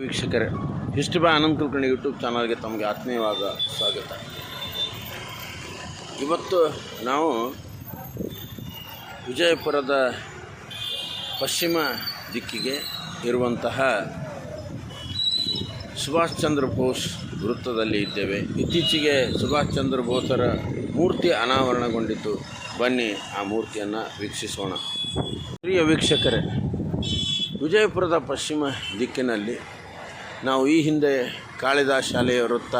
ವೀಕ್ಷಕರೇ history by Anand Kulkarni YouTube ಚಾನಲ್ಗೆ ತಮಗೆ ಆತ್ಮೀಯವಾದ ಸ್ವಾಗತ. ಇವತ್ತು ನಾವು ವಿಜಯಪುರದ ಪಶ್ಚಿಮ ದಿಕ್ಕಿಗೆ ಇರುವಂತಹ ಸುಭಾಷ್ ಚಂದ್ರ ಬೋಸ್ ವೃತ್ತದಲ್ಲಿ ಇದ್ದೇವೆ. ಇತ್ತೀಚೆಗೆ ಸುಭಾಷ್ ಚಂದ್ರ ಬೋಸರ ಮೂರ್ತಿ ಅನಾವರಣಗೊಂಡಿತು ಬನ್ನಿ ಆ ಮೂರ್ತಿಯನ್ನು ವೀಕ್ಷಿಸೋಣ. ಪ್ರಿಯ ವೀಕ್ಷಕರೇ, ವಿಜಯಪುರದ ಪಶ್ಚಿಮ ದಿಕ್ಕಿನಲ್ಲಿ ನಾವು ಈ ಹಿಂದೆ ಕಾಳಿದಾಸ್ ಶಾಲೆಯ ವೃತ್ತ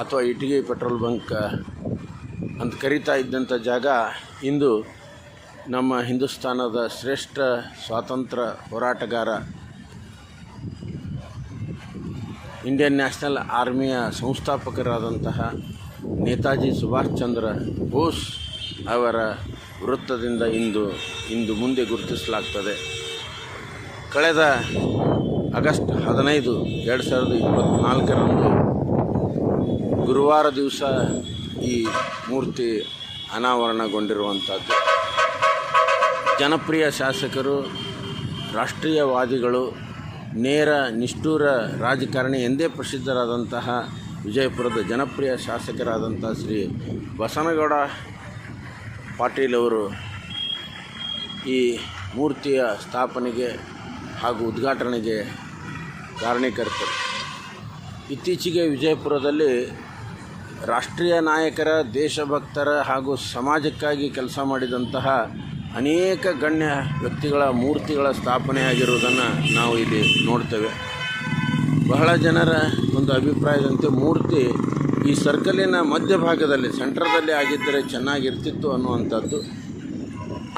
ಅಥವಾ ಇಟ್ಟಿಗೆ ಪೆಟ್ರೋಲ್ ಬಂಕ್ ಅಂತ ಕರೀತಾ ಇದ್ದಂಥ ಜಾಗ ಇಂದು ನಮ್ಮ ಹಿಂದೂಸ್ತಾನದ ಶ್ರೇಷ್ಠ ಸ್ವಾತಂತ್ರ್ಯ ಹೋರಾಟಗಾರ ಇಂಡಿಯನ್ ನ್ಯಾಷನಲ್ ಆರ್ಮಿಯ ಸಂಸ್ಥಾಪಕರಾದಂತಹ ನೇತಾಜಿ ಸುಭಾಷ್ ಚಂದ್ರ ಬೋಸ್ ಅವರ ವೃತ್ತದಿಂದ ಇಂದು ಇಂದು ಮುಂದೆ ಗುರುತಿಸಲಾಗ್ತದೆ. ಕಳೆದ ಆಗಸ್ಟ್ ಹದಿನೈದು ಎರಡು ಸಾವಿರದ ಇಪ್ಪತ್ತ್ನಾಲ್ಕರಂದು ಗುರುವಾರ ದಿವಸ ಈ ಮೂರ್ತಿ ಅನಾವರಣಗೊಂಡಿರುವಂಥದ್ದು. ಜನಪ್ರಿಯ ಶಾಸಕರು, ರಾಷ್ಟ್ರೀಯವಾದಿಗಳು, ನೇರ ನಿಷ್ಠೂರ ರಾಜಕಾರಣಿ ಎಂದೇ ಪ್ರಸಿದ್ಧರಾದಂತಹ ವಿಜಯಪುರದ ಜನಪ್ರಿಯ ಶಾಸಕರಾದಂಥ ಶ್ರೀ ಬಸನಗೌಡ ಪಾಟೀಲ್ ಅವರು ಈ ಮೂರ್ತಿಯ ಸ್ಥಾಪನೆಗೆ ಹಾಗೂ ಉದ್ಘಾಟನೆಗೆ ಕಾರಣೀಕರ್ತರು. ಇತ್ತೀಚೆಗೆ ವಿಜಯಪುರದಲ್ಲಿ ರಾಷ್ಟ್ರೀಯ ನಾಯಕರ, ದೇಶಭಕ್ತರ ಹಾಗೂ ಸಮಾಜಕ್ಕಾಗಿ ಕೆಲಸ ಮಾಡಿದಂತಹ ಅನೇಕ ಗಣ್ಯ ವ್ಯಕ್ತಿಗಳ ಮೂರ್ತಿಗಳ ಸ್ಥಾಪನೆಯಾಗಿರುವುದನ್ನು ನಾವು ಇಲ್ಲಿ ನೋಡ್ತೇವೆ. ಬಹಳ ಜನರ ಒಂದು ಅಭಿಪ್ರಾಯದಂತೆ ಮೂರ್ತಿ ಈ ಸರ್ಕಲಿನ ಮಧ್ಯಭಾಗದಲ್ಲಿ, ಸೆಂಟ್ರದಲ್ಲಿ ಆಗಿದ್ದರೆ ಚೆನ್ನಾಗಿರ್ತಿತ್ತು ಅನ್ನುವಂಥದ್ದು.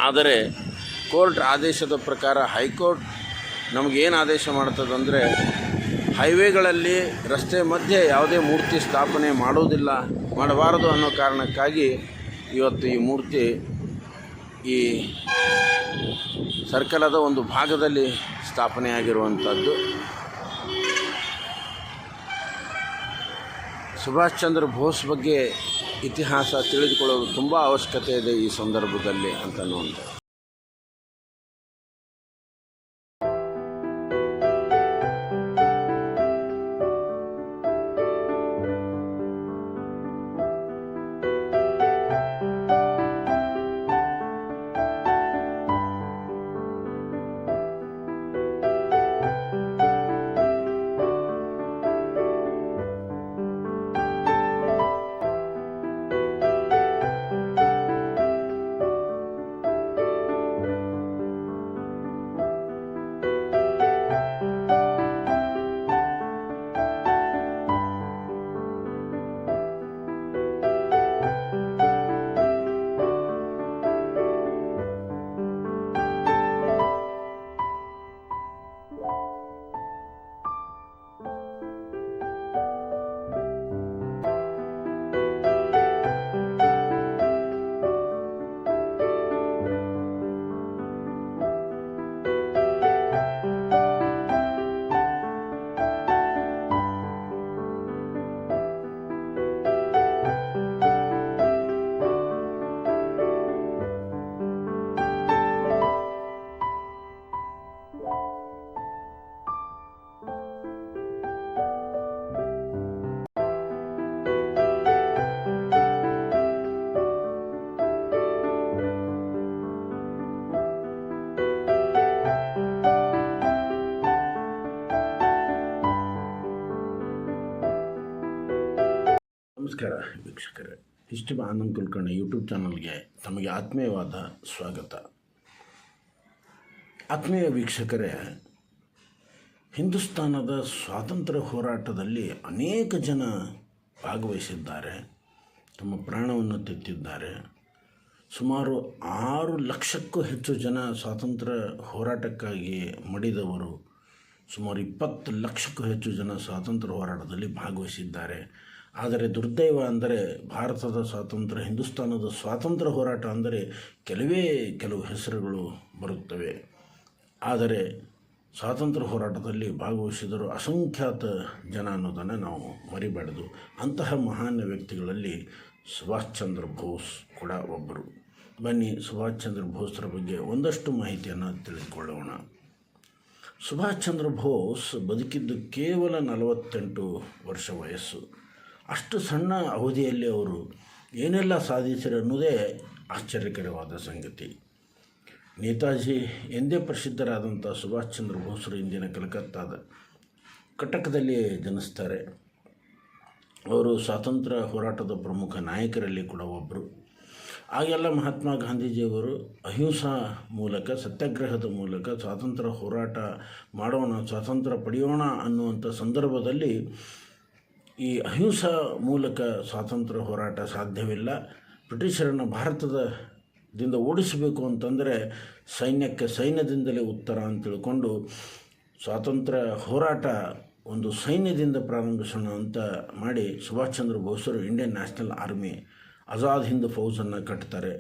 ಆದರೆ ಕೋರ್ಟ್ ಆದೇಶದ ಪ್ರಕಾರ ಹೈಕೋರ್ಟ್ ನಮಗೇನು ಆದೇಶ ಮಾಡ್ತದಂದರೆ, ಹೈವೇಗಳಲ್ಲಿ ರಸ್ತೆ ಮಧ್ಯೆ ಯಾವುದೇ ಮೂರ್ತಿ ಸ್ಥಾಪನೆ ಮಾಡೋದಿಲ್ಲ, ಮಾಡಬಾರದು ಅನ್ನೋ ಕಾರಣಕ್ಕಾಗಿ ಇವತ್ತು ಈ ಮೂರ್ತಿ ಈ ಸರ್ಕಲದ ಒಂದು ಭಾಗದಲ್ಲಿ ಸ್ಥಾಪನೆಯಾಗಿರುವಂಥದ್ದು ಸುಭಾಷ್ ಚಂದ್ರ ಬೋಸ್ ಬಗ್ಗೆ ಇತಿಹಾಸ ತಿಳಿದುಕೊಳ್ಳೋದು ತುಂಬ ಅವಶ್ಯಕತೆ ಇದೆ ಈ ಸಂದರ್ಭದಲ್ಲಿ ಅಂತನ್ನುವಂಥದ್ದು ನಮಸ್ಕಾರ. ವೀಕ್ಷಕರೇ ಇಷ್ಟು ಆನಂದ್ ಕುಲಕರ್ಣಿ ಯೂಟ್ಯೂಬ್ ಚಾನಲ್ಗೆ ತಮಗೆ ಆತ್ಮೀಯವಾದ ಸ್ವಾಗತ. ಆತ್ಮೀಯ ವೀಕ್ಷಕರೇ, ಹಿಂದೂಸ್ತಾನದ ಸ್ವಾತಂತ್ರ್ಯ ಹೋರಾಟದಲ್ಲಿ ಅನೇಕ ಜನ ಭಾಗವಹಿಸಿದ್ದಾರೆ, ತಮ್ಮ ಪ್ರಾಣವನ್ನು ತೆತ್ತಿದ್ದಾರೆ. ಸುಮಾರು ಆರು ಲಕ್ಷಕ್ಕೂ ಹೆಚ್ಚು ಜನ ಸ್ವಾತಂತ್ರ್ಯ ಹೋರಾಟಕ್ಕಾಗಿ ಮಡಿದವರು, ಸುಮಾರು ಇಪ್ಪತ್ತು ಲಕ್ಷಕ್ಕೂ ಹೆಚ್ಚು ಜನ ಸ್ವಾತಂತ್ರ್ಯ ಹೋರಾಟದಲ್ಲಿ ಭಾಗವಹಿಸಿದ್ದಾರೆ. ಆದರೆ ದುರ್ದೈವ ಅಂದರೆ ಭಾರತದ ಸ್ವಾತಂತ್ರ್ಯ, ಹಿಂದೂಸ್ತಾನದ ಸ್ವಾತಂತ್ರ್ಯ ಹೋರಾಟ ಅಂದರೆ ಕೆಲವೇ ಕೆಲವು ಹೆಸರುಗಳು ಬರುತ್ತವೆ. ಆದರೆ ಸ್ವಾತಂತ್ರ್ಯ ಹೋರಾಟದಲ್ಲಿ ಭಾಗವಹಿಸಿದರು ಅಸಂಖ್ಯಾತ ಜನ ಅನ್ನೋದನ್ನು ನಾವು ಮರಿಬಾರ್ದು. ಅಂತಹ ಮಹಾನ್ ವ್ಯಕ್ತಿಗಳಲ್ಲಿ ಸುಭಾಷ್ ಚಂದ್ರ ಬೋಸ್ ಕೂಡ ಒಬ್ಬರು. ಬನ್ನಿ ಸುಭಾಷ್ ಚಂದ್ರ ಬೋಸ್ರ ಬಗ್ಗೆ ಒಂದಷ್ಟು ಮಾಹಿತಿಯನ್ನು ತಿಳಿದುಕೊಳ್ಳೋಣ. ಸುಭಾಷ್ ಚಂದ್ರ ಬೋಸ್ ಬದುಕಿದ್ದು ಕೇವಲ ನಲವತ್ತೆಂಟು ವರ್ಷ ವಯಸ್ಸು. ಅಷ್ಟು ಸಣ್ಣ ಅವಧಿಯಲ್ಲಿ ಅವರು ಏನೆಲ್ಲ ಸಾಧಿಸಿರು ಅನ್ನೋದೇ ಆಶ್ಚರ್ಯಕರವಾದ ಸಂಗತಿ. ನೇತಾಜಿ ಎಂದೇ ಪ್ರಸಿದ್ಧರಾದಂಥ ಸುಭಾಷ್ ಚಂದ್ರ ಬೋಸರು ಇಂದಿನ ಕಲ್ಕತ್ತಾದ ಕಟಕದಲ್ಲಿ ಜನಿಸ್ತಾರೆ. ಅವರು ಸ್ವಾತಂತ್ರ್ಯ ಹೋರಾಟದ ಪ್ರಮುಖ ನಾಯಕರಲ್ಲಿ ಕೂಡ ಒಬ್ಬರು ಆಗೆಲ್ಲ ಮಹಾತ್ಮ ಗಾಂಧೀಜಿಯವರು ಅಹಿಂಸಾ ಮೂಲಕ, ಸತ್ಯಾಗ್ರಹದ ಮೂಲಕ ಸ್ವಾತಂತ್ರ್ಯ ಹೋರಾಟ ಮಾಡೋಣ, ಸ್ವಾತಂತ್ರ್ಯ ಪಡೆಯೋಣ ಅನ್ನುವಂಥ ಸಂದರ್ಭದಲ್ಲಿ ಈ ಅಹಿಂಸಾ ಮೂಲಕ ಸ್ವಾತಂತ್ರ್ಯ ಹೋರಾಟ ಸಾಧ್ಯವಿಲ್ಲ. ಬ್ರಿಟಿಷರನ್ನು ಭಾರತದ ದಿಂದ ಓಡಿಸಬೇಕು ಅಂತಂದರೆ ಸೈನ್ಯಕ್ಕೆ ಸೈನ್ಯದಿಂದಲೇ ಉತ್ತರ ಅಂತ ತಿಳ್ಕೊಂಡು ಸ್ವಾತಂತ್ರ್ಯ ಹೋರಾಟ ಒಂದು ಸೈನ್ಯದಿಂದ ಪ್ರಾರಂಭಿಸೋಣ ಅಂತ ಮಾಡಿ Subhash Chandra ಬೋಸರು Indian national army Azad Hind ಫೌಜನ್ನು ಕಟ್ತಾರೆ.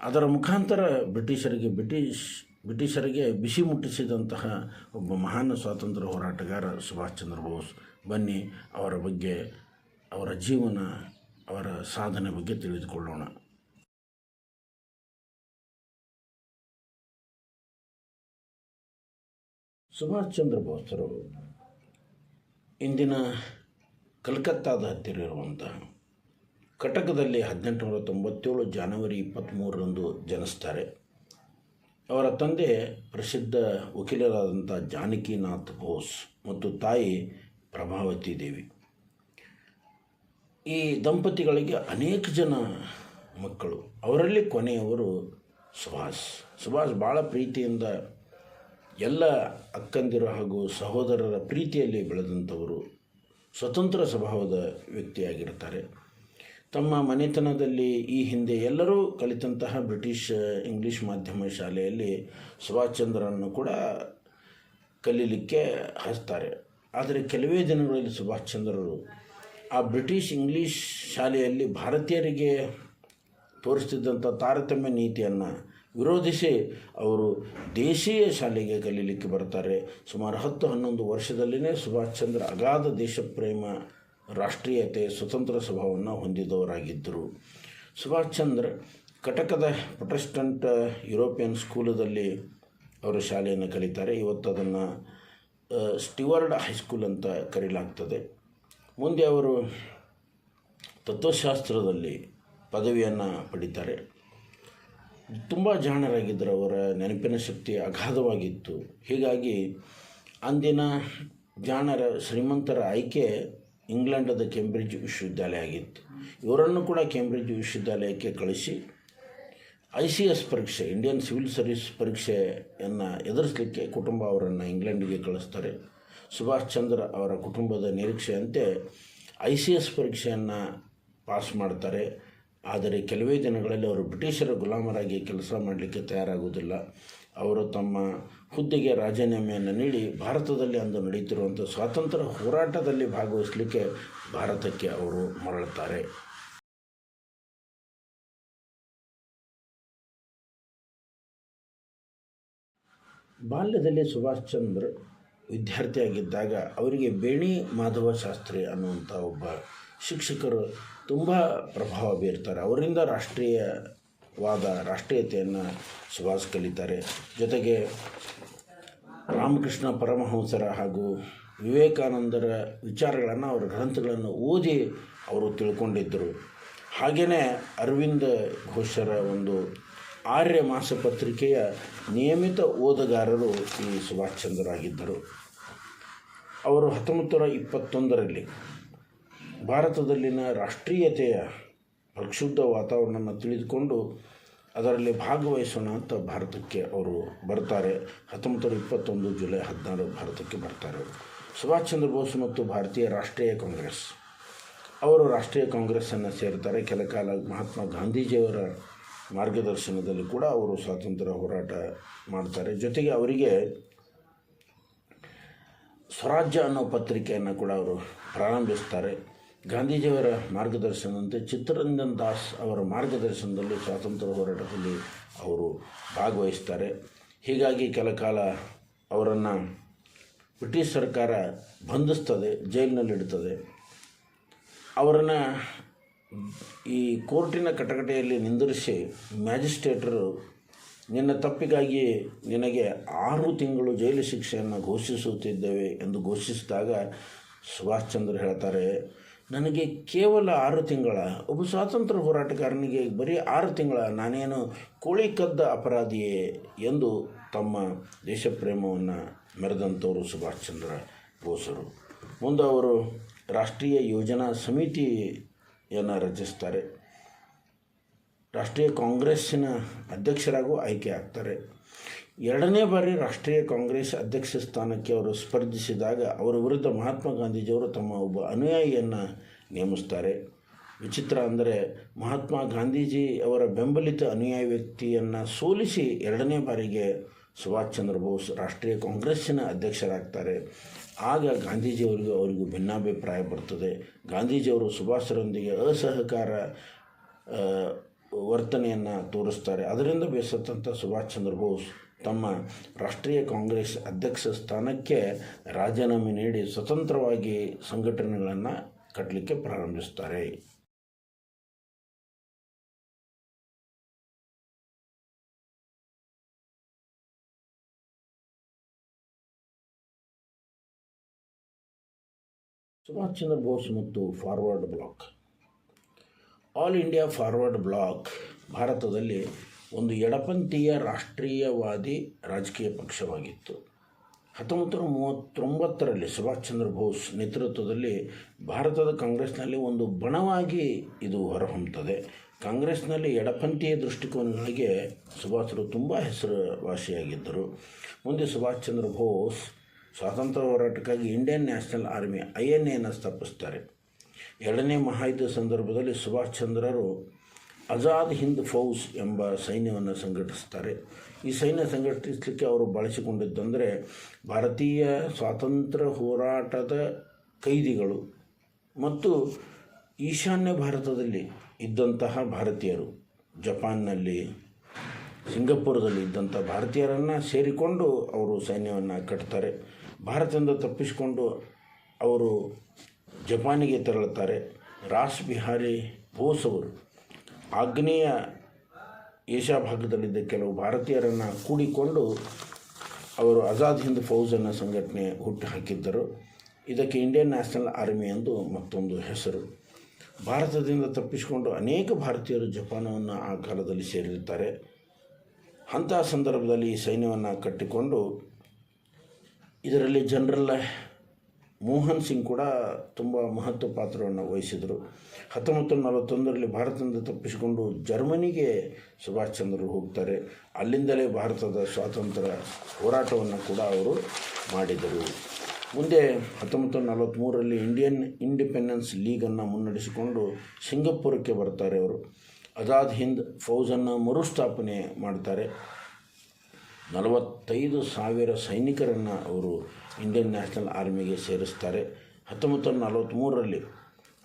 ಅದರ ಮುಖಾಂತರ ಬ್ರಿಟಿಷರಿಗೆ ಬ್ರಿಟಿಷ್ ಬ್ರಿಟಿಷರಿಗೆ ಬಿಸಿ ಮುಟ್ಟಿಸಿದಂತಹ ಒಬ್ಬ ಮಹಾನ್ ಸ್ವಾತಂತ್ರ್ಯ ಹೋರಾಟಗಾರ ಸುಭಾಷ್ ಚಂದ್ರ ಬೋಸ್ ಬನ್ನಿ ಅವರ ಬಗ್ಗೆ, ಅವರ ಜೀವನ, ಅವರ ಸಾಧನೆ ಬಗ್ಗೆ ತಿಳಿದುಕೊಳ್ಳೋಣ. ಸುಭಾಷ್ ಚಂದ್ರ ಬೋಸರು ಇಂದಿನ ಕಲ್ಕತ್ತಾದ ಹತ್ತಿರ ಇರುವಂತಹ ಕಟಕದಲ್ಲಿ ಹದಿನೆಂಟುನೂರ ತೊಂಬತ್ತೇಳು ಜಾನವರಿ ಇಪ್ಪತ್ತ್ಮೂರರಂದು ಜನಿಸ್ತಾರೆ. ಅವರ ತಂದೆ ಪ್ರಸಿದ್ಧ ವಕೀಲರಾದಂಥ ಜಾನಕಿನಾಥ್ ಬೋಸ್ ಮತ್ತು ತಾಯಿ ಪ್ರಭಾವತಿ ದೇವಿ. ಈ ದಂಪತಿಗಳಿಗೆ ಅನೇಕ ಜನ ಮಕ್ಕಳು. ಅವರಲ್ಲಿ ಕೊನೆಯವರು ಸುಭಾಷ್. ಸುಭಾಷ್ ಭಾಳ ಪ್ರೀತಿಯಿಂದ ಎಲ್ಲ ಅಕ್ಕಂದಿರು ಹಾಗೂ ಸಹೋದರರ ಪ್ರೀತಿಯಲ್ಲಿ ಬೆಳೆದಂಥವರು ಸ್ವತಂತ್ರ ಸ್ವಭಾವದ ವ್ಯಕ್ತಿಯಾಗಿರ್ತಾರೆ. ತಮ್ಮ ಮನೆತನದಲ್ಲಿ ಈ ಹಿಂದೆ ಎಲ್ಲರೂ ಕಲಿತಂತಹ ಬ್ರಿಟಿಷ್, ಇಂಗ್ಲೀಷ್ ಮಾಧ್ಯಮ ಶಾಲೆಯಲ್ಲಿ ಸುಭಾಷ್ ಚಂದ್ರನ್ನು ಕೂಡ ಕಲೀಲಿಕ್ಕೆ ಹಚ್ತಾರೆ ಆದರೆ ಕೆಲವೇ ದಿನಗಳಲ್ಲಿ ಸುಭಾಷ್ ಚಂದ್ರರು ಆ ಬ್ರಿಟಿಷ್ ಇಂಗ್ಲೀಷ್ ಶಾಲೆಯಲ್ಲಿ ಭಾರತೀಯರಿಗೆ ತೋರಿಸ್ತಿದ್ದಂಥ ತಾರತಮ್ಯ ನೀತಿಯನ್ನು ವಿರೋಧಿಸಿ ಅವರು ದೇಶೀಯ ಶಾಲೆಗೆ ಕಲೀಲಿಕ್ಕೆ ಬರ್ತಾರೆ. ಸುಮಾರು ಹತ್ತು ಹನ್ನೊಂದು ವರ್ಷದಲ್ಲಿನೇ ಸುಭಾಷ್ ಚಂದ್ರ ಅಗಾಧ ದೇಶಪ್ರೇಮ, ರಾಷ್ಟ್ರೀಯತೆ, ಸ್ವತಂತ್ರ ಸ್ವಭಾವವನ್ನು ಹೊಂದಿದವರಾಗಿದ್ದರು. ಸುಭಾಷ್ ಚಂದ್ರ ಕಟಕದ ಪ್ರೊಟೆಸ್ಟಂಟ್ ಯುರೋಪಿಯನ್ ಸ್ಕೂಲದಲ್ಲಿ ಅವರು ಶಾಲೆಯನ್ನು ಕಲಿತಾರೆ. ಇವತ್ತು ಅದನ್ನು ಸ್ಟಿವರ್ಡ್ ಹೈಸ್ಕೂಲ್ ಅಂತ ಕರೆಯಲಾಗ್ತದೆ ಮುಂದೆ ಅವರು ತತ್ವಶಾಸ್ತ್ರದಲ್ಲಿ ಪದವಿಯನ್ನು ಪಡಿತಾರೆ. ತುಂಬ ಜಾಣರಾಗಿದ್ದರು, ಅವರ ನೆನಪಿನ ಶಕ್ತಿ ಅಗಾಧವಾಗಿತ್ತು. ಹೀಗಾಗಿ ಅಂದಿನ ಜಾಣರ ಶ್ರೀಮಂತರ ಆಯ್ಕೆ ಇಂಗ್ಲೆಂಡದ ಕೇಂಬ್ರಿಡ್ಜ್ ವಿಶ್ವವಿದ್ಯಾಲಯ ಆಗಿತ್ತು. ಇವರನ್ನು ಕೂಡ ಕೇಂಬ್ರಿಡ್ಜ್ ವಿಶ್ವವಿದ್ಯಾಲಯಕ್ಕೆ ಕಳಿಸಿ ಐ ಸಿ ಎಸ್ ಪರೀಕ್ಷೆ ಇಂಡಿಯನ್ ಸಿವಿಲ್ ಸರ್ವಿಸ್ ಪರೀಕ್ಷೆಯನ್ನು ಎದುರಿಸಲಿಕ್ಕೆ ಕುಟುಂಬ ಅವರನ್ನು ಇಂಗ್ಲೆಂಡಿಗೆ ಕಳಿಸ್ತಾರೆ. ಸುಭಾಷ್ ಚಂದ್ರ ಅವರ ಕುಟುಂಬದ ನಿರೀಕ್ಷೆಯಂತೆ ಐ ಸಿ ಎಸ್ ಪರೀಕ್ಷೆಯನ್ನು ಪಾಸ್ ಮಾಡ್ತಾರೆ. ಆದರೆ ಕೆಲವೇ ದಿನಗಳಲ್ಲಿ ಅವರು ಬ್ರಿಟಿಷರ ಗುಲಾಮರಾಗಿ ಕೆಲಸ ಮಾಡಲಿಕ್ಕೆ ತಯಾರಾಗುವುದಿಲ್ಲ. ಅವರು ತಮ್ಮ ಹುದ್ದೆಗೆ ರಾಜೀನಾಮೆಯನ್ನು ನೀಡಿ ಭಾರತದಲ್ಲಿ ಅಂದು ನಡೆಯುತ್ತಿರುವಂಥ ಸ್ವಾತಂತ್ರ್ಯ ಹೋರಾಟದಲ್ಲಿ ಭಾಗವಹಿಸಲಿಕ್ಕೆ ಭಾರತಕ್ಕೆ ಅವರು ಮರಳುತ್ತಾರೆ. ಬಾಲ್ಯದಲ್ಲಿ ಸುಭಾಷ್ ಚಂದ್ರ ವಿದ್ಯಾರ್ಥಿಯಾಗಿದ್ದಾಗ ಅವರಿಗೆ ಬೇಣಿ ಮಾಧವ ಶಾಸ್ತ್ರಿ ಅನ್ನುವಂಥ ಒಬ್ಬ ಶಿಕ್ಷಕರು ತುಂಬ ಪ್ರಭಾವ ಬೀರ್ತಾರೆ. ಅವರಿಂದ ರಾಷ್ಟ್ರೀಯವಾದ ರಾಷ್ಟ್ರೀಯತೆಯನ್ನು ಸುಭಾಷ್ ಕಲಿತಾರೆ. ಜೊತೆಗೆ ರಾಮಕೃಷ್ಣ ಪರಮಹಂಸರ ಹಾಗೂ ವಿವೇಕಾನಂದರ ವಿಚಾರಗಳನ್ನು ಅವರ ಗ್ರಂಥಗಳನ್ನು ಓದಿ ಅವರು ತಿಳ್ಕೊಂಡಿದ್ದರು. ಹಾಗೆಯೇ ಅರವಿಂದ ಘೋಷರ ಒಂದು ಆರ್ಯ ಮಾಸಪತ್ರಿಕೆಯ ನಿಯಮಿತ ಓದುಗಾರರು ಈ ಸುಭಾಷ್ ಚಂದ್ರರಾಗಿದ್ದರು ಅವರು ಹತ್ತೊಂಬತ್ತು ನೂರ ಇಪ್ಪತ್ತೊಂದರಲ್ಲಿ ಭಾರತದಲ್ಲಿನ ರಾಷ್ಟ್ರೀಯತೆಯ ಪ್ರಕ್ಷುಬ್ಧ ವಾತಾವರಣವನ್ನು ತಿಳಿದುಕೊಂಡು ಅದರಲ್ಲಿ ಭಾಗವಹಿಸೋಣ ಅಂತ ಭಾರತಕ್ಕೆ ಅವರು ಬರ್ತಾರೆ. ಹತ್ತೊಂಬತ್ತು ನೂರ ಇಪ್ಪತ್ತೊಂದು ಜುಲೈ ಹದಿನಾರು ಭಾರತಕ್ಕೆ ಬರ್ತಾರೆ ಸುಭಾಷ್ ಚಂದ್ರ ಬೋಸ್ ಮತ್ತು ಭಾರತೀಯ ರಾಷ್ಟ್ರೀಯ ಕಾಂಗ್ರೆಸ್. ಅವರು ರಾಷ್ಟ್ರೀಯ ಕಾಂಗ್ರೆಸ್ಸನ್ನು ಸೇರ್ತಾರೆ. ಕೆಲ ಕಾಲ ಮಹಾತ್ಮ ಗಾಂಧೀಜಿಯವರ ಮಾರ್ಗದರ್ಶನದಲ್ಲಿ ಕೂಡ ಅವರು ಸ್ವಾತಂತ್ರ್ಯ ಹೋರಾಟ ಮಾಡ್ತಾರೆ. ಜೊತೆಗೆ ಅವರಿಗೆ ಸ್ವರಾಜ್ಯ ಅನ್ನೋ ಪತ್ರಿಕೆಯನ್ನು ಕೂಡ ಅವರು ಪ್ರಾರಂಭಿಸ್ತಾರೆ. ಗಾಂಧೀಜಿಯವರ ಮಾರ್ಗದರ್ಶನದಂತೆ ಚಿತ್ರರಂಜನ್ ದಾಸ್ ಅವರ ಮಾರ್ಗದರ್ಶನದಲ್ಲಿ ಸ್ವಾತಂತ್ರ್ಯ ಹೋರಾಟದಲ್ಲಿ ಅವರು ಭಾಗವಹಿಸ್ತಾರೆ. ಹೀಗಾಗಿ ಕೆಲ ಕಾಲ ಅವರನ್ನು ಬ್ರಿಟಿಷ್ ಸರ್ಕಾರ ಬಂಧಿಸ್ತದೆ, ಜೈಲಿನಲ್ಲಿಡ್ತದೆ. ಅವರನ್ನು ಈ ಕೋರ್ಟಿನ ಕಟಕಟೆಯಲ್ಲಿ ನಿಂದಿರಿಸಿ ಮ್ಯಾಜಿಸ್ಟ್ರೇಟರು ನಿನ್ನ ತಪ್ಪಿಗಾಗಿ ನಿನಗೆ ಆರು ತಿಂಗಳು ಜೈಲು ಶಿಕ್ಷೆಯನ್ನು ಘೋಷಿಸುತ್ತಿದ್ದೇವೆ ಎಂದು ಘೋಷಿಸಿದಾಗ ಸುಭಾಷ್ ಚಂದ್ರ ಹೇಳ್ತಾರೆ, ನನಗೆ ಕೇವಲ ಆರು ತಿಂಗಳ. ಒಬ್ಬ ಸ್ವಾತಂತ್ರ್ಯ ಹೋರಾಟಗಾರನಿಗೆ ಬರೀ ಆರು ತಿಂಗಳ. ನಾನೇನು ಕೋಳಿ ಕದ್ದ ಅಪರಾಧಿಯೇ? ಎಂದು ತಮ್ಮ ದೇಶಪ್ರೇಮವನ್ನು ಮೆರೆದಂಥವರು ಸುಭಾಷ್ ಚಂದ್ರ ಬೋಸರು. ಮುಂದೆ ಅವರು ರಾಷ್ಟ್ರೀಯ ಯೋಜನಾ ಸಮಿತಿಯನ್ನು ರಚಿಸ್ತಾರೆ. ರಾಷ್ಟ್ರೀಯ ಕಾಂಗ್ರೆಸ್ಸಿನ ಅಧ್ಯಕ್ಷರಾಗೂ ಆಯ್ಕೆ ಆಗ್ತಾರೆ. ಎರಡನೇ ಬಾರಿ ರಾಷ್ಟ್ರೀಯ ಕಾಂಗ್ರೆಸ್ ಅಧ್ಯಕ್ಷ ಸ್ಥಾನಕ್ಕೆ ಅವರು ಸ್ಪರ್ಧಿಸಿದಾಗ ಅವರ ವಿರುದ್ಧ ಮಹಾತ್ಮ ಗಾಂಧೀಜಿಯವರು ತಮ್ಮ ಒಬ್ಬ ಅನುಯಾಯಿಯನ್ನು ನೇಮಿಸ್ತಾರೆ. ವಿಚಿತ್ರ ಅಂದರೆ ಮಹಾತ್ಮ ಗಾಂಧೀಜಿ ಅವರ ಬೆಂಬಲಿತ ಅನುಯಾಯಿ ವ್ಯಕ್ತಿಯನ್ನು ಸೋಲಿಸಿ ಎರಡನೇ ಬಾರಿಗೆ ಸುಭಾಷ್ ಚಂದ್ರ ಬೋಸ್ ರಾಷ್ಟ್ರೀಯ ಕಾಂಗ್ರೆಸ್ಸಿನ ಅಧ್ಯಕ್ಷರಾಗ್ತಾರೆ. ಆಗ ಗಾಂಧೀಜಿಯವರಿಗೂ ಅವರಿಗೂ ಭಿನ್ನಾಭಿಪ್ರಾಯ ಬರ್ತದೆ. ಗಾಂಧೀಜಿಯವರು ಸುಭಾಷರೊಂದಿಗೆ ಅಸಹಕಾರ ವರ್ತನೆಯನ್ನು ತೋರಿಸ್ತಾರೆ. ಅದರಿಂದ ಬೇಸತ್ತಂಥ ಸುಭಾಷ್ ಚಂದ್ರ ಬೋಸ್ ತಮ್ಮ ರಾಷ್ಟ್ರೀಯ ಕಾಂಗ್ರೆಸ್ ಅಧ್ಯಕ್ಷ ಸ್ಥಾನಕ್ಕೆ ರಾಜೀನಾಮೆ ನೀಡಿ ಸ್ವತಂತ್ರವಾಗಿ ಸಂಘಟನೆಗಳನ್ನು ಕಟ್ಟಲಿಕ್ಕೆ ಪ್ರಾರಂಭಿಸ್ತಾರೆ. ಸುಭಾಷ್ ಚಂದ್ರ ಬೋಸ್ ಮತ್ತು forward block all India forward block ಭಾರತದಲ್ಲಿ ಒಂದು ಎಡಪಂಥೀಯ ರಾಷ್ಟ್ರೀಯವಾದಿ ರಾಜಕೀಯ ಪಕ್ಷವಾಗಿತ್ತು. ಹತ್ತೊಂಬತ್ತು ಮೂವತ್ತೊಂಬತ್ತರಲ್ಲಿ ಸುಭಾಷ್ ಚಂದ್ರ ಬೋಸ್ ನೇತೃತ್ವದಲ್ಲಿ ಭಾರತದ ಕಾಂಗ್ರೆಸ್ನಲ್ಲಿ ಒಂದು ಬಣವಾಗಿ ಇದು ಹೊರಹೊಮ್ಮುತ್ತದೆ ಕಾಂಗ್ರೆಸ್ನಲ್ಲಿ ಎಡಪಂಥೀಯ ದೃಷ್ಟಿಕೋನಗಳಿಗೆ ಸುಭಾಷರು ತುಂಬ ಹೆಸರುವಾಸಿಯಾಗಿದ್ದರು. ಮುಂದೆ ಸುಭಾಷ್ ಚಂದ್ರ ಬೋಸ್ ಸ್ವಾತಂತ್ರ್ಯ ಹೋರಾಟಕ್ಕಾಗಿ Indian national army, I N A ಸ್ಥಾಪಿಸ್ತಾರೆ. ಎರಡನೇ ಮಹಾಯುದ್ಧ ಸಂದರ್ಭದಲ್ಲಿ ಸುಭಾಷ್ ಚಂದ್ರರು ಆಜಾದ್ ಹಿಂದ್ ಫೌಜ್ ಎಂಬ ಸೈನ್ಯವನ್ನು ಸಂಘಟಿಸ್ತಾರೆ. ಈ ಸೈನ್ಯ ಸಂಘಟಿಸಲಿಕ್ಕೆ ಅವರು ಬಳಸಿಕೊಂಡಿದ್ದಂದರೆ ಭಾರತೀಯ ಸ್ವಾತಂತ್ರ್ಯ ಹೋರಾಟದ ಕೈದಿಗಳು ಮತ್ತು ಈಶಾನ್ಯ ಭಾರತದಲ್ಲಿ ಇದ್ದಂತಹ ಭಾರತೀಯರು. ಜಪಾನ್ನಲ್ಲಿ, ಸಿಂಗಪುರದಲ್ಲಿ ಇದ್ದಂಥ ಭಾರತೀಯರನ್ನು ಸೇರಿಕೊಂಡು ಅವರು ಸೈನ್ಯವನ್ನು ಕಟ್ತಾರೆ. ಭಾರತದಿಂದ ತಪ್ಪಿಸಿಕೊಂಡು ಅವರು ಜಪಾನಿಗೆ ತೆರಳುತ್ತಾರೆ. ರಾಸ್ ಬಿಹಾರಿ ಬೋಸ್ ಅವರು ಆಗ್ನೇಯ ಏಷ್ಯಾ ಭಾಗದಲ್ಲಿದ್ದ ಕೆಲವು ಭಾರತೀಯರನ್ನು ಕೂಡಿಕೊಂಡು ಅವರು ಆಜಾದ್ ಹಿಂದ್ ಫೌಜನ್ನು ಸಂಘಟನೆ ಹುಟ್ಟು ಹಾಕಿದ್ದರು. ಇದಕ್ಕೆ ಇಂಡಿಯನ್ ನ್ಯಾಷನಲ್ ಆರ್ಮಿ ಎಂದು ಮತ್ತೊಂದು ಹೆಸರು. ಭಾರತದಿಂದ ತಪ್ಪಿಸಿಕೊಂಡು ಅನೇಕ ಭಾರತೀಯರು ಜಪಾನವನ್ನು ಆ ಕಾಲದಲ್ಲಿ ಸೇರಿರುತ್ತಾರೆ. ಅಂತಹ ಸಂದರ್ಭದಲ್ಲಿ ಈ ಸೈನ್ಯವನ್ನು ಕಟ್ಟಿಕೊಂಡು ಇದರಲ್ಲಿ ಜನರಲ್ ಮೋಹನ್ ಸಿಂಗ್ ಕೂಡ ತುಂಬ ಮಹತ್ವ ಪಾತ್ರವನ್ನು ವಹಿಸಿದರು. ಹತ್ತೊಂಬತ್ತು ನೂರ ನಲವತ್ತೊಂದರಲ್ಲಿ ಭಾರತದಿಂದ ತಪ್ಪಿಸಿಕೊಂಡು ಜರ್ಮನಿಗೆ ಸುಭಾಷ್ ಚಂದ್ರರು ಹೋಗ್ತಾರೆ. ಅಲ್ಲಿಂದಲೇ ಭಾರತದ ಸ್ವಾತಂತ್ರ್ಯ ಹೋರಾಟವನ್ನು ಕೂಡ ಅವರು ಮಾಡಿದರು. ಮುಂದೆ ಹತ್ತೊಂಬತ್ತು ನೂರ ನಲವತ್ತ್ಮೂರರಲ್ಲಿ ಇಂಡಿಯನ್ ಇಂಡಿಪೆಂಡೆನ್ಸ್ ಲೀಗನ್ನು ಮುನ್ನಡೆಸಿಕೊಂಡು ಸಿಂಗಪುರಕ್ಕೆ ಬರ್ತಾರೆ ಅವರು. ಅಜಾದ್ ಹಿಂದ್ ಫೌಜನ್ನು ಮರುಸ್ಥಾಪನೆ ಮಾಡ್ತಾರೆ. ನಲವತ್ತೈದು ಸಾವಿರ ಸೈನಿಕರನ್ನು ಅವರು ಇಂಡಿಯನ್ ನ್ಯಾಷನಲ್ ಆರ್ಮಿಗೆ ಸೇರಿಸ್ತಾರೆ. ಹತ್ತೊಂಬತ್ತು ನೂರ ನಲವತ್ತ್ಮೂರರಲ್ಲಿ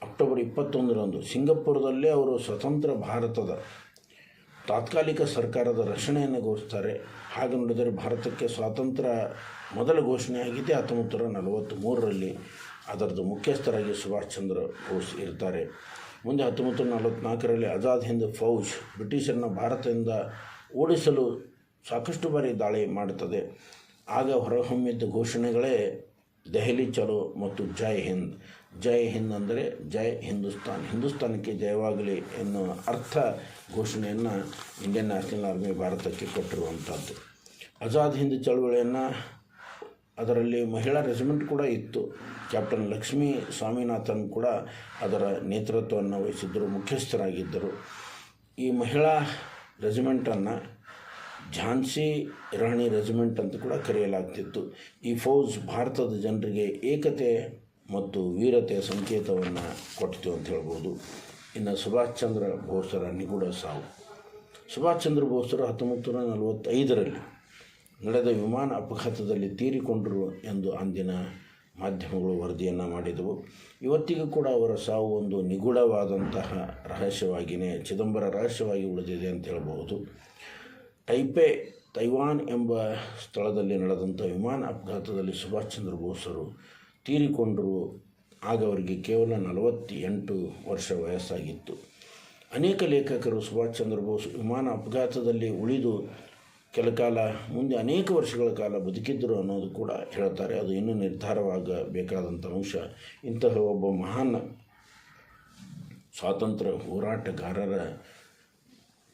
ಅಕ್ಟೋಬರ್ ಇಪ್ಪತ್ತೊಂದರಂದು ಸಿಂಗಪುರದಲ್ಲೇ ಅವರು ಸ್ವತಂತ್ರ ಭಾರತದ ತಾತ್ಕಾಲಿಕ ಸರ್ಕಾರದ ರಕ್ಷಣೆಯನ್ನು ಘೋಷಿಸ್ತಾರೆ. ಹಾಗೆ ನೋಡಿದರೆ ಭಾರತಕ್ಕೆ ಸ್ವಾತಂತ್ರ್ಯ ಮೊದಲ ಘೋಷಣೆಯಾಗಿದೆ. ಹತ್ತೊಂಬತ್ತು ನೂರ ನಲವತ್ತ್ಮೂರರಲ್ಲಿ ಅದರದ್ದು ಮುಖ್ಯಸ್ಥರಾಗಿ ಸುಭಾಷ್ ಚಂದ್ರ ಬೋಸ್ ಇರ್ತಾರೆ. ಮುಂದೆ ಹತ್ತೊಂಬತ್ತು ನೂರ ನಲವತ್ತ್ನಾಲ್ಕರಲ್ಲಿ ಆಜಾದ್ ಹಿಂದ್ ಫೌಜ್ ಬ್ರಿಟಿಷರನ್ನು ಭಾರತದಿಂದ ಓಡಿಸಲು ಸಾಕಷ್ಟು ಬಾರಿ ದಾಳಿ ಮಾಡುತ್ತದೆ. ಆಗ ಹೊರಹೊಮ್ಮಿದ್ದ ಘೋಷಣೆಗಳೇ ದೆಹಲಿ ಚಲೋ ಮತ್ತು ಜೈ ಹಿಂದ್. ಜೈ ಹಿಂದ್ ಅಂದರೆ ಜೈ ಹಿಂದೂಸ್ತಾನ್. ಹಿಂದೂಸ್ತಾನಕ್ಕೆ ಜಯವಾಗಲಿ ಎನ್ನುವ ಅರ್ಥ ಘೋಷಣೆಯನ್ನು ಇಂಡಿಯನ್ ನ್ಯಾಷನಲ್ ಆರ್ಮಿ ಭಾರತಕ್ಕೆ ಕೊಟ್ಟಿರುವಂಥದ್ದು ಆಜಾದ್ ಹಿಂದ್ ಚಳವಳಿಯನ್ನು ಅದರಲ್ಲಿ ಮಹಿಳಾ ರೆಜಿಮೆಂಟ್ ಕೂಡ ಇತ್ತು. ಕ್ಯಾಪ್ಟನ್ ಲಕ್ಷ್ಮೀ ಸ್ವಾಮಿನಾಥನ್ ಕೂಡ ಅದರ ನೇತೃತ್ವವನ್ನು ವಹಿಸಿದ್ದರು, ಮುಖ್ಯಸ್ಥರಾಗಿದ್ದರು. ಈ ಮಹಿಳಾ ರೆಜಿಮೆಂಟನ್ನು ಝಾನ್ಸಿ ರಾಣಿ ರೆಜಿಮೆಂಟ್ ಅಂತ ಕೂಡ ಕರೆಯಲಾಗ್ತಿತ್ತು. ಈ ಫೌಜ್ ಭಾರತದ ಜನರಿಗೆ ಏಕತೆ ಮತ್ತು ವೀರತೆಯ ಸಂಕೇತವನ್ನು ಕೊಟ್ಟಿತು ಅಂತ ಹೇಳ್ಬೋದು. ಇನ್ನು ಸುಭಾಷ್ ಚಂದ್ರ ಬೋಸರ ನಿಗೂಢ ಸಾವು. ಸುಭಾಷ್ ಚಂದ್ರ ಬೋಸರು ಹತ್ತೊಂಬತ್ತು ನೂರ ನಲವತ್ತೈದರಲ್ಲಿ ನಡೆದ ವಿಮಾನ ಅಪಘಾತದಲ್ಲಿ ತೀರಿಕೊಂಡರು ಎಂದು ಅಂದಿನ ಮಾಧ್ಯಮಗಳು ವರದಿಯನ್ನು ಮಾಡಿದವು. ಇವತ್ತಿಗೂ ಕೂಡ ಅವರ ಸಾವು ಒಂದು ನಿಗೂಢವಾದಂತಹ ರಹಸ್ಯವಾಗಿಯೇ ಚಿದಂಬರ ರಹಸ್ಯವಾಗಿ ಉಳಿದಿದೆ ಅಂತ ಹೇಳ್ಬೋದು. ಟೈಪೆ ತೈವಾನ್ ಎಂಬ ಸ್ಥಳದಲ್ಲಿ ನಡೆದಂಥ ವಿಮಾನ ಅಪಘಾತದಲ್ಲಿ ಸುಭಾಷ್ ಚಂದ್ರ ಬೋಸರು ತೀರಿಕೊಂಡರು. ಆಗ ಅವರಿಗೆ ಕೇವಲ ನಲವತ್ತೆಂಟು ವರ್ಷ ವಯಸ್ಸಾಗಿತ್ತು. ಅನೇಕ ಲೇಖಕರು ಸುಭಾಷ್ ಚಂದ್ರ ಬೋಸ್ ವಿಮಾನ ಅಪಘಾತದಲ್ಲಿ ಉಳಿದು ಕೆಲಕಾಲ ಮುಂದೆ ಅನೇಕ ವರ್ಷಗಳ ಕಾಲ ಬದುಕಿದ್ದರು ಅನ್ನೋದು ಕೂಡ ಹೇಳ್ತಾರೆ. ಅದು ಇನ್ನೂ ನಿರ್ಧಾರವಾಗಬೇಕಾದಂಥ ಅಂಶ. ಇಂತಹ ಒಬ್ಬ ಮಹಾನ್ ಸ್ವಾತಂತ್ರ್ಯ ಹೋರಾಟಗಾರರ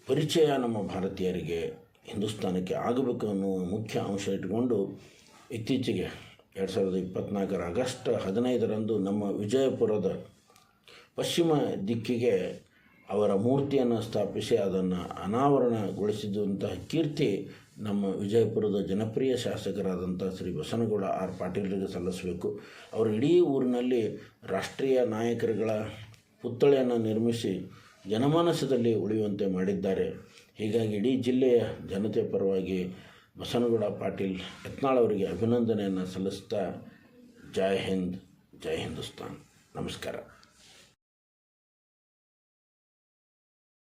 ಪರಿಚಯ ನಮ್ಮ ಭಾರತೀಯರಿಗೆ ಹಿಂದೂಸ್ತಾನಕ್ಕೆ ಆಗಬೇಕು ಅನ್ನುವ ಮುಖ್ಯ ಅಂಶ ಇಟ್ಟುಕೊಂಡು ಇತ್ತೀಚೆಗೆ ಎರಡು ಸಾವಿರದ ಇಪ್ಪತ್ತ್ನಾಲ್ಕರ ಆಗಸ್ಟ್ ಹದಿನೈದರಂದು ನಮ್ಮ ವಿಜಯಪುರದ ಪಶ್ಚಿಮ ದಿಕ್ಕಿಗೆ ಅವರ ಮೂರ್ತಿಯನ್ನು ಸ್ಥಾಪಿಸಿ ಅದನ್ನು ಅನಾವರಣಗೊಳಿಸಿದಂತಹ ಕೀರ್ತಿ ನಮ್ಮ ವಿಜಯಪುರದ ಜನಪ್ರಿಯ ಶಾಸಕರಾದಂಥ ಶ್ರೀ ಬಸನಗೌಡ ಆರ್ ಪಾಟೀಲರಿಗೆ ಸಲ್ಲಿಸಬೇಕು. ಅವರು ಇಡೀ ಊರಿನಲ್ಲಿ ರಾಷ್ಟ್ರೀಯ ನಾಯಕರುಗಳ ಪುತ್ಥಳಿಯನ್ನು ನಿರ್ಮಿಸಿ ಜನಮಾನಸದಲ್ಲಿ ಉಳಿಯುವಂತೆ ಮಾಡಿದ್ದಾರೆ. ಹೀಗಾಗಿ ಇಡೀ ಜಿಲ್ಲೆಯ ಜನತೆ ಪರವಾಗಿ ಬಸನಗೌಡ ಪಾಟೀಲ್ ಯತ್ನಾಳ್ ಅವರಿಗೆ ಅಭಿನಂದನೆಯನ್ನು ಸಲ್ಲಿಸ್ತಾ ಜೈ ಹಿಂದ್, ಜೈ ಹಿಂದೂಸ್ತಾನ್. ನಮಸ್ಕಾರ.